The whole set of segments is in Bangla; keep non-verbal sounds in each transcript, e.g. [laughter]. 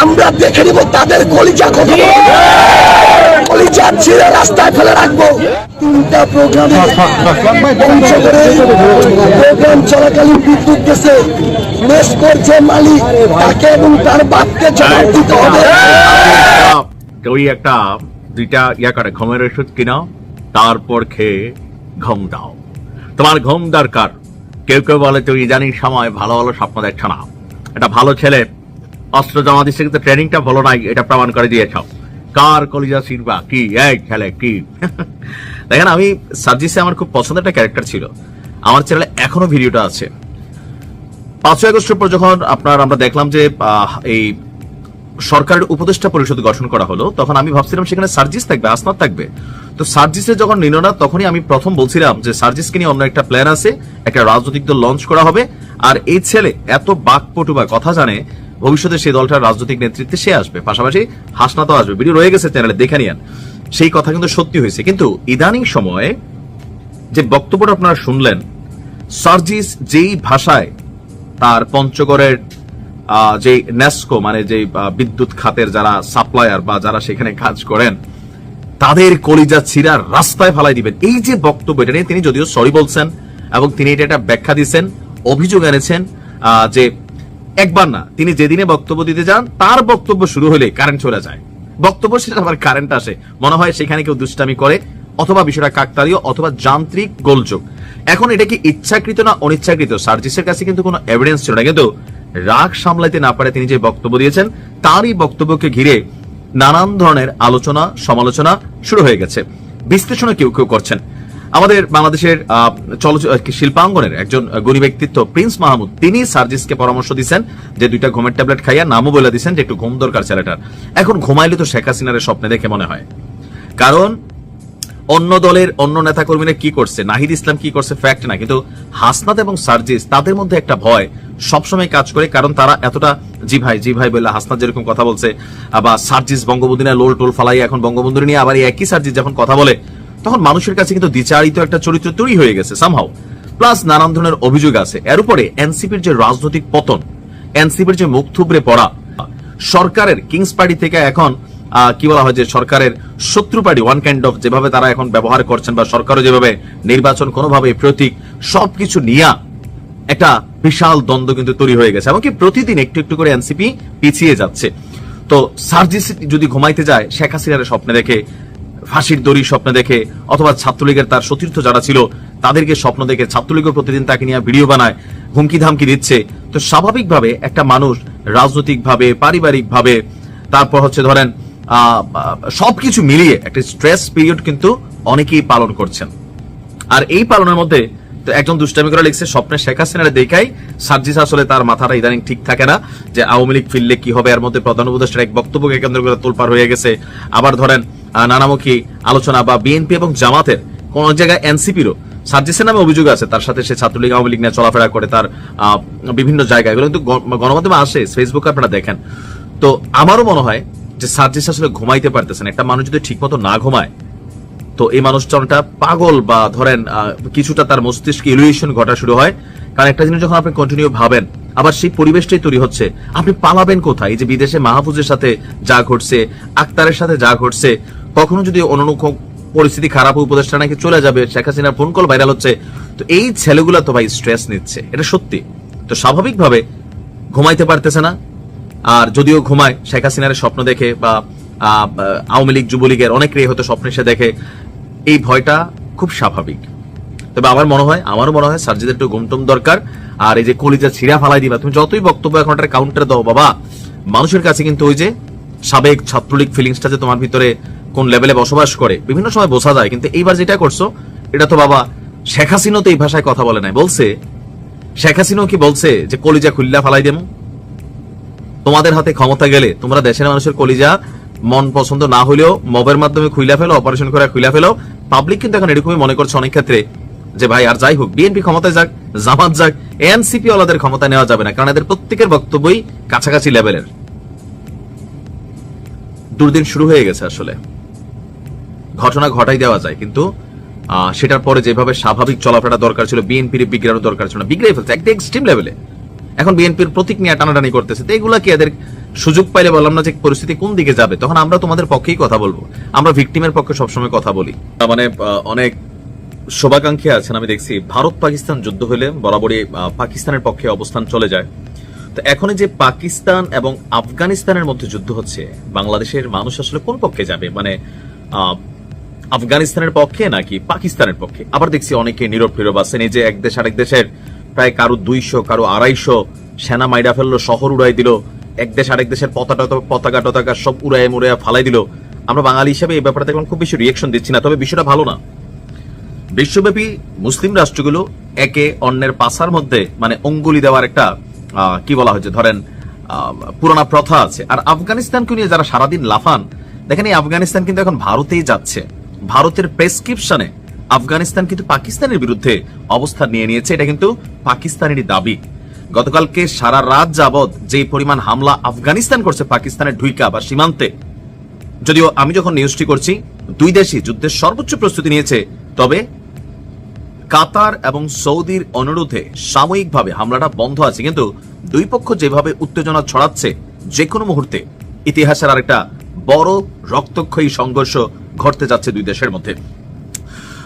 আমরা দেখে নিব তাদের কলিজা কত কলিজা ছিঁড়ে রাস্তায় ফেলে রাখব। তিনটা পঞ্চগড়ে প্রোগ্রাম চলাকালীন বিদ্যুৎ গেছে। করে, ঘুমের ওষুধ তারপর খেয়ে ঘুম দাও। তোমার ঘুম দরকার। কেউ কেউ বলে, তুই ইদানিং সময় ভালো ভালো স্বপ্ন দেখছ না। একটা ভালো ছেলে অস্ত্র জমা দিচ্ছে, কিন্তু ট্রেনিংটা ভালো নাই, এটা প্রমাণ করে দিয়েছ। কার কলিজা সিরবা কি, এই ছেলে, কি? [laughs] দেখেন, আমি সার্জিসে আমার খুব পছন্দের একটা ক্যারেক্টার ছিল। আমার চ্যানেলে এখনও ভিডিওটা আছে। পাঁচই আগস্টের পর যখন আপনার আমরা দেখলাম যে এই সরকারের উপদেষ্টা পরিষদ গঠন করা হলো, তখন আমি ভাবছিলাম সেখানে সার্জিস থাকবে, আসনাদ থাকবে। তো সার্জিসে যখন নিল না তখনই আমি প্রথম বলছিলাম যে সার্জিসকে নিয়ে অন্য একটা প্ল্যান আছে, একটা রাজনৈতিক দল লঞ্চ করা হবে। আর এই ছেলে এত বাকপটু বা কথা জানে ভবিষ্যতে সেই দলটার রাজনৈতিক নেতৃত্বে সে আসবে। পাশাপাশি হাসনাতও আসবে। ভিডিও রয়ে গেছে চ্যানেলে, দেখে নিয়েন। সেই কথা কিন্তু সত্যি হয়েছে। কিন্তু ইদানিং সময়ে যে বক্তব্যটা আপনারা শুনলেন, সার্জিস যেই ভাষায় তার পঞ্চগড়ের যে নেস্কো মানে যে বিদ্যুৎ খাতের যারা সাপ্লায়ার বা যারা সেখানে কাজ করেন, তাদের কলিজা ছিঁড়া রাস্তায় ফালাই দিবেন। এই যে বক্তব্য, এটা নিয়ে তিনি যদিও সরি বলছেন এবং তিনি এটা একটা ব্যাখ্যা দিচ্ছেন অভিযোগ এনেছেন যে একবার না, তিনি যেদিনে বক্তব্য দিতে যান, তার বক্তব্য শুরু হলে কারেন্ট চলে যায়। বক্তব্য শেষে আবার কারেন্ট আসে। মনে হয় সেখানে কেউ দুষ্টামি করে, অথবা বিষয়টা কাকতালীয়, অথবা যান্ত্রিক গোলযোগ। এখন এটা কি ইচ্ছাকৃত না অনিচ্ছাকৃত? সার্জিসের কাছে কিন্তু কোনো এভিডেন্স ছিল না। কিন্তু রাগ সামলাইতে না পারে তিনি যে বক্তব্য দিয়েছেন, তারই বক্তব্যকে ঘিরে নানান ধরনের আলোচনা, সমালোচনা শুরু হয়ে গেছে। বিশ্লেষণও কেউ কেউ করছেন। আমাদের বাংলাদেশের শিল্পাঙ্গনের একজন গুণী ব্যক্তিত্ব প্রিন্স মাহমুদ, তিনি সার্জিসকে পরামর্শ দিচ্ছেন যে দুইটা ঘুমের ট্যাবলেট খাইয়া নামও বলে দিচ্ছেন যে একটু ঘুম দরকার ছেলেটার। এখন ঘুমাইলে তো শেখ হাসিনার স্বপ্নে দেখে মনে হয়। কারণ অন্য দলের অন্য নেতা কর্মীরা কি করছে? নাহিদ ইসলাম কি করছে? ফ্যাক্ট না। কিন্তু হাসনাত এবং সার্জিস, তাদের মধ্যে একটা ভয় সবসময় কাজ করে, কারণ তারা এতটা জি ভাই জি ভাই বললে হাসনাত যেরকম কথা বলছে, আবার সার্জিস বঙ্গবন্ধু লোল টোল ফালাই এখন বঙ্গবন্ধু নিয়ে আবার একই সার্জিস যখন কথা বলে তখন মানুষের কাছে কিন্তু দ্বিচারিত একটা চরিত্র তৈরি হয়ে গেছে সামহাও প্লাস নানান ধরনের অভিযোগ আছে। এর উপরে এনসিপির যে রাজনৈতিক পতন, এনসিপির যে মুখ থুবড়ে পড়া, সরকারের কিংস পার্টি থেকে এখন কি বলা হয় যে সরকারের শত্রু পার্টি ওয়ান কাইন্ড অফ যেভাবে তারা এখন ব্যবহার করছেন বা সরকারও যেভাবে নির্বাচন কোনোভাবে প্রতীক, সবকিছু নিয়া একটা বিশাল দ্বন্দ্ব কিন্তু তৈরি হয়ে গেছে। এমনকি প্রতিদিন একটু একটু করে এনসিপি পিছিয়ে যাচ্ছে। তো সার্জিস যদি ঘুমাইতে যায়, শেখ হাসিনার স্বপ্নে দেখে ফাঁসির দড়ি স্বপ্ন দেখে অথবা ছাত্রলীগের তার সতীর্থ যারা ছিল, তাদেরকে স্বপ্ন দেখে ছাত্রলীগও প্রতিদিন তাকে নিয়ে ভিডিও বানায়, হুমকি ধামকি দিচ্ছে। তো স্বাভাবিকভাবে একটা মানুষ রাজনৈতিকভাবে, পারিবারিকভাবে, তারপর হচ্ছে ধরেন সবকিছু মিলিয়ে একটা স্ট্রেস পিরিয়ড কিন্তু অনেকেই পালন করছেন। আর এই পালনের মধ্যে একজন দুষ্টামি করে লিখছে, স্বপ্নে শেখ হাসিনার দেখাই সার্জিস আসলে তার মাথাটা ইদানিং ঠিক থাকে না, যে আওয়ামী লীগ ফিরলে কি হবে, এর মধ্যে প্রধান উপদেষ্টার এক বক্তব্যকে কেন্দ্র করে তোলপার হয়ে গেছে। আবার ধরেন নানামুখী আলোচনা বা বিএনপি এবং জামাতের কোন জায়গায় এনসিপিরও সার্জিসের নামে অভিযোগ আছে। তার সাথে সে ছাত্রলীগ, আওয়ামী লীগ নিয়ে চলাফেরা করে তার বিভিন্ন জায়গায়। এগুলো কিন্তু গণমাধ্যমে আসে ফেসবুকে আপনারা দেখেন। তো আমারও মনে হয় যে সার্জিস আসলে ঘুমাইতে পারতেছেন একটা মানুষ যদি ঠিকমতো না ঘুমায়, তো এই মানুষজনটা পাগল বা ধরেন কিছুটা তার মস্তিষ্কে ইলুয়েশন ঘটা শুরু হয়। কারণ একটা জিনিস যখন আপনি কন্টিনিউ ভাবেন, আবার সেই পরিবেশটাই তৈরি হচ্ছে, আপনি পালাবেন কোথায়? এই যে বিদেশে মাহফুজের সাথে যা ঘটছে, আক্তারের সাথে যা ঘটছে কখনো যদি কোনো পরিস্থিতি খারাপ উপদেষ্টা নাকি চলে যাবে, শেখ হাসিনার ফোন কল ভাইরাল হচ্ছে, তো এই ছেলেগুলো তো ভাই স্ট্রেস নিচ্ছে, এটা সত্যি। তো স্বাভাবিকভাবে ঘুমাইতে পারতেছে না, আর যদিও ঘুমায়, শেখ হাসিনার স্বপ্ন দেখে বা আওয়ামী লীগ, যুবলীগের অনেকেই হয়তো স্বপ্নে সে দেখে, এই ভয়টা খুব স্বাভাবিক। তবে আমার মনে হয়, আমারও মনে হয় সার্জিদের একটু ঘুমটুম দরকার, আর এই যে কলিজা ছিঁড়া ফালাই দিবা, তুমি যতই বক্তব্য এখন একটা কাউন্টার দাও, বাবা, মানুষের কাছে কিন্তু ওই যে সাবেক ছাত্রলীগ ফিলিংসটা যে তোমার ভিতরে কোন লেভেলে বসবাস করে, বিভিন্ন সময় বোঝা যায়, কিন্তু এইবার যেটা করছ, এটা তো বাবা শেখ হাসিনাও তো এই ভাষায় কথা বলে নাই। বলছে, শেখ হাসিনাও কি বলছে যে কলিজা খুল্লা ফালাই দেবো তোমাদের হাতে ক্ষমতা গেলে তোমরা দেশের মানুষের কলিজা মন পছন্দ না হলেও মবের মাধ্যমে খুইলা ফেলো অপারেশন করে খুইলা ফেলো। পাবলিক কিন্তু এখন এরকমই মনে করছে অনেক ক্ষেত্রে যে ভাই আর যাই হোক বিএনপি ক্ষমতায় যাক, জামাত যাক এনসিপি ওয়ালাদের ক্ষমতা নেওয়া যাবে না, কারণ এদের প্রত্যেকের বক্তব্যই কাছাকাছি লেভেলের দুর্দিন শুরু হয়ে গেছে আসলে। ঘটনা ঘটাই দেওয়া যায়, কিন্তু সেটার পরে যেভাবে স্বাভাবিক চলাফেরা দরকার ছিল বিএনপির বিগ্রানো দরকার ছিল না বিগড়ে ফেলছে, একদম এক্সট্রিম লেভেলে এখন বিএনপির প্রতীক নিয়ে টানাটানি করতেছে, তো এগুলা কি এদের সুযোগ পাইলে বললাম না যে পরিস্থিতি কোন দিকে যাবে? তখন আমরা তোমাদের পক্ষেই কথা বলব। আমরা ভিকটিমের পক্ষে সবসময় কথা বলি। মানে অনেক শোভাকাঙ্ক্ষী আছেন, আমি দেখছি। ভারত পাকিস্তান যুদ্ধ হলে বরাবরই পাকিস্তানের পক্ষে অবস্থান চলে যায়। তো এখন যে পাকিস্তান এবং আফগানিস্তানের মধ্যে যুদ্ধ হচ্ছে, বাংলাদেশের মানুষ আসলে কোন পক্ষে যাবে? মানে আফগানিস্তানের পক্ষে নাকি পাকিস্তানের পক্ষে? আবার দেখছি অনেকে নীরব ফিরব আছেন। এই যে এক দেশ আরেক দেশের প্রায় কারও দুইশো, কারও আড়াইশো সেনা মাইরা ফেলল, শহর উড়াই দিল, এক দেশ আরেক দেশের পতাকা পতাকা টতাকা সব উড়ায় মুড়ায় ফালাই দিল। আমরা বাঙালি হিসেবে এই ব্যাপারটা এখন খুব বেশি রিয়েকশন দিচ্ছি না, তবে বিষয়টা ভালো না। বিশ্বব্যাপী মুসলিম রাষ্ট্রগুলো একে অন্যের পাশার মধ্যে মানে অঙ্গুলি দেওয়ার একটা কি বলা হয়েছে, ধরেন পুরোনা প্রথা আছে। আর আফগানিস্তানকে নিয়ে যারা সারাদিন লাফান, দেখেন এই আফগানিস্তান কিন্তু এখন ভারতেই যাচ্ছে। ভারতের প্রেসক্রিপশনে আফগানিস্তান কিন্তু পাকিস্তানের বিরুদ্ধে অবস্থান নিয়ে নিয়েছে, এটা কিন্তু পাকিস্তানেরই দাবি। গতকালকে সারা রাত যাবৎ যে পরিমাণ হামলা আফগানিস্তান করছে পাকিস্তানের ঢুইকা বা সীমান্তে, যদিও আমি যখন নিউজটি করছি, দুই দেশই যুদ্ধের সর্বোচ্চ প্রস্তুতি নিয়েছে, তবে কাতার এবং সৌদির অনুরোধে সাময়িকভাবে হামলাটা বন্ধ আছে। কিন্তু দুই পক্ষ যেভাবে উত্তেজনা ছড়াচ্ছে যে কোনো মুহূর্তে ইতিহাসের আরেকটা বড় রক্তক্ষয়ী সংঘর্ষ ঘটতে যাচ্ছে দুই দেশের মধ্যে।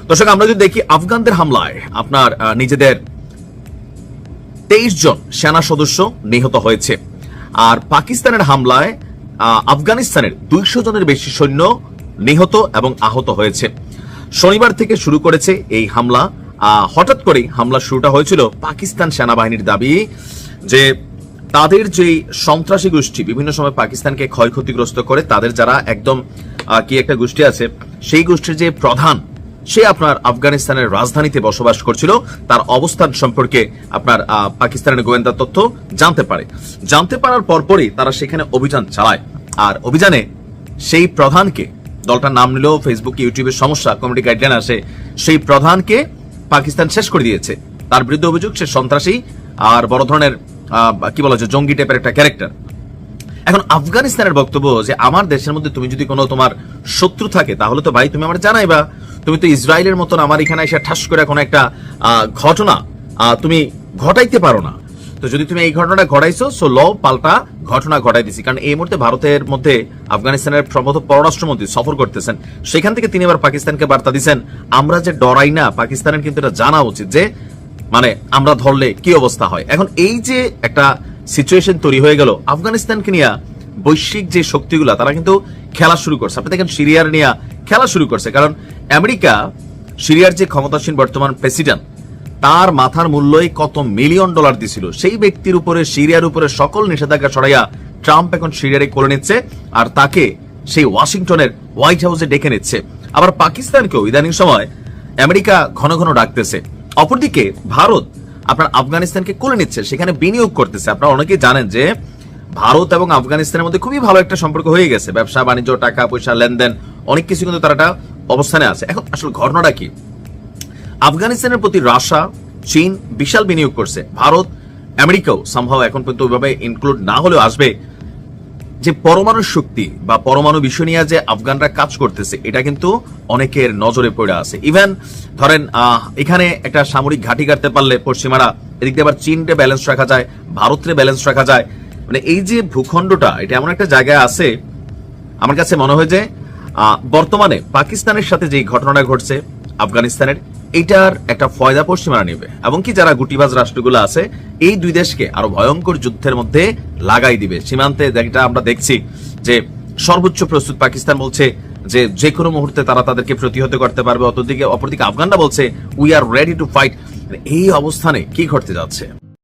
দর্শক, আমরা যদি দেখি আফগানদের হামলায় আপনার নিজেদের তেইশ জন সেনা সদস্য নিহত হয়েছে। আর পাকিস্তানের হামলায় আফগানিস্তানের দুইশো জনের বেশি সৈন্য নিহত এবং আহত হয়েছে। শনিবার থেকে শুরু করেছে এই হামলা। হঠাৎ করেই হামলা শুরুটা হয়েছিল পাকিস্তান সেনাবাহিনীর দাবি যে তাদের যে সন্ত্রাসী গোষ্ঠী বিভিন্ন সময় পাকিস্তানকে ক্ষয়ক্ষতিগ্রস্ত করে, তাদের যারা একদম কি একটা গোষ্ঠী আছে, সেই গোষ্ঠীর যে প্রধান, সে আপনার আফগানিস্তানের রাজধানীতে বসবাস করছিল। তার অবস্থান সম্পর্কে আপনার পাকিস্তানের গোয়েন্দা তথ্য জানতে পারে। জানতে পারার পরপরই তারা সেখানে অভিযান চালায়। আর অভিযানে সেই প্রধানকে, দলটার নাম নিলেও ফেসবুক ইউটিউবের সমস্যা কমিটি গাইডলাইন আসে, সেই প্রধানকে পাকিস্তান শেষ করে দিয়েছে। তার বিরুদ্ধে অভিযোগ, সে সন্ত্রাসী, আর বড় ধরনের কি বলা যায় জঙ্গি টাইপের একটা ক্যারেক্টার এখন আফগানিস্তানের বক্তব্য যে, আমার দেশের মধ্যে তুমি যদি কোনো তোমার শত্রু থাকে, তাহলে তো ভাই তুমি আমার জানাইবা। তুমি তো ইসরায়েলের মতন আমার এখানে এসে ঠাস করে কোনো একটা ঘটনা তুমি ঘটাইতে পারো না। তো যদি তুমি এই ঘটনাটা ঘটাইছো সো ল পাল্টা ঘটনা ঘটাই দিছি। কারণ এই মুহূর্তে ভারতের মধ্যে আফগানিস্তানের সম্ভবত পররাষ্ট্রমন্ত্রী সফর করতেছেন। সেখান থেকে তিনি এবার পাকিস্তানকে বার্তা দিচ্ছেন আমরা যে ডরাই না, পাকিস্তানের কিন্তু এটা জানা উচিত যে মানে আমরা ধরলে কি অবস্থা হয়? এখন এই যে একটা সিচুয়েশন তৈরি হয়ে গেল, আফগানিস্তানকে নিয়ে বৈশ্বিক যে শক্তিগুলা, তারা কিন্তু খেলা শুরু করছে। আপনি দেখেন সিরিয়ার নিয়ে খেলা শুরু করছে, কারণ আমেরিকা সিরিয়ার যে ক্ষমতাসীন বর্তমান প্রেসিডেন্ট তার মাথার মূল্যই কত মিলিয়ন ডলার দিছিল। সেই ব্যক্তির উপরে, সিরিয়ার উপরে সকল নিষেধাজ্ঞা সরাইয়া ট্রাম্প এখন সিরিয়ারে করে নিচ্ছে, আর তাকে সেই ওয়াশিংটনের হোয়াইট হাউসে ডেকে নিচ্ছে। আবার পাকিস্তানকেও ইদানিং সময় আমেরিকা ঘন ঘন ডাকতেছে। অপরদিকে ভারত আপনার আফগানিস্তানকে কোলে নিচ্ছে, সেখানে বিনিয়োগ করতেছে। আপনারা অনেকেই জানেন যে ভারত এবং আফগানিস্তানের মধ্যে খুবই ভালো একটা সম্পর্ক হয়ে গেছে। ব্যবসা, বাণিজ্য, টাকা, পয়সা, লেনদেন, অনেক কিছু কিন্তু তারা অবস্থানে আছে। এখন আসলে ঘটনাটা কি? আফগানিস্তানের প্রতি রাশিয়া, চীন বিশাল বিনিয়োগ করছে। ভারত, আমেরিকাও সম্ভব এখন পর্যন্ত ওইভাবে ইনক্লুড না হলেও আসবে। যে পরমাণু শক্তি বা পরমাণু বিষয় নিয়ে যে আফগানরা কাজ করতেছে, এটা কিন্তু অনেকের নজরে পড়ে আছে। ইভেন ধরেন এখানে একটা সামরিক ঘাঁটি কাটতে পারলে পশ্চিমারা এদিক দিয়ে আবার চীনকে ব্যালেন্স রাখা যায় ভারতের ব্যালেন্স রাখা যায়। মানে এই যে ভূখণ্ডটা, এটা এমন একটা জায়গায় আছে, আমার কাছে মনে হয় যে বর্তমানে পাকিস্তানের সাথে যে ঘটনাটা ঘটছে, আফগানিস্তানের এইটার একটা ফয়দা পশ্চিমারা নেবে। এবং কি যারা গুটিবাজ রাষ্ট্রগুলো আছে, এই দুই দেশকে আরও ভয়ঙ্কর যুদ্ধের মধ্যে লাগাই দিবে। সীমান্তে যেটা আমরা দেখছি যে সর্বোচ্চ প্রস্তুত পাকিস্তান বলছে যে যে কোনো মুহূর্তে তারা তাদেরকে প্রতিহত করতে পারবে। অতদিকে অপরদিকে আফগানরা বলছে we are ready to fight এই অবস্থানে কি ঘটতে যাচ্ছে?